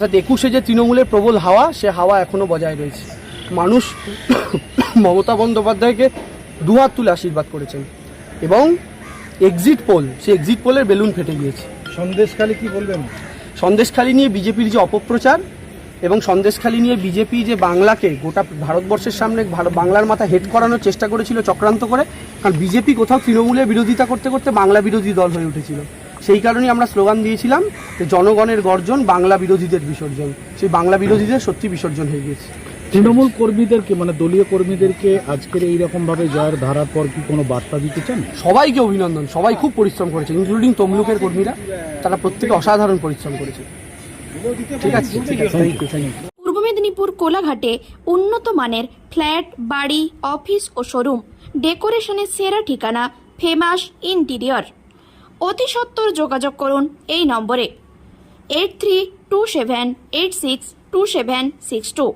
অর্থাৎ একুশে যে তৃণমূলের প্রবল হাওয়া সে হাওয়া এখনও বজায় রয়েছে। মানুষ মমতা বন্দ্যোপাধ্যায়কে দুহাত তুলে আশীর্বাদ করেছেন এবং এক্সিট পোল সে এক্সিট পোলের বেলুন ফেটে গিয়েছে। সন্দেশখালি কি বলবেন? সন্দেশখালি নিয়ে বিজেপির যে অপপ্রচার এবং সন্দেশখালি নিয়ে বিজেপি যে বাংলাকে গোটা ভারতবর্ষের সামনে বাংলার মাথা হেড করানোর চেষ্টা করেছিল চক্রান্ত করে কারণ বিজেপি কোথাও তৃণমূলের বিরোধিতা করতে করতে বাংলা বিরোধী দল হয়ে উঠেছিল। সেই কারণেই আমরা স্লোগান দিয়েছিলাম যে জনগণের গর্জন বাংলা বিরোধীদের বিসর্জন। সেই বাংলা বিরোধীদের সত্যি বিসর্জন হয়ে গিয়েছে। তৃণমূল কর্মীদেরকে মানে দলীয় কর্মীদেরকে আজকের এইরকম ভাবে জয়ের ধারার পর কি কোনো বার্তা দিতে চান? সবাইকে অভিনন্দন সবাই খুব পরিশ্রম করেছে ইনক্লুডিং তমলুকের কর্মীরা। তারা প্রত্যেকে অসাধারণ পরিশ্রম করেছে। ঠিক আছে ঠিক আছে। থ্যাংক ইউ থ্যাংক ইউ পূর্ব মেদিনীপুর কোলাঘাটে উন্নত মানের ফ্ল্যাট বাড়ি অফিস ও শোরুম। ডেকোরেশনের সেরা ঠিকানা ফেমাস ইন্টিরিয়র। অতি সত্বর যোগাযোগ করুন এই নম্বরে eight three two seven eight six two seven six two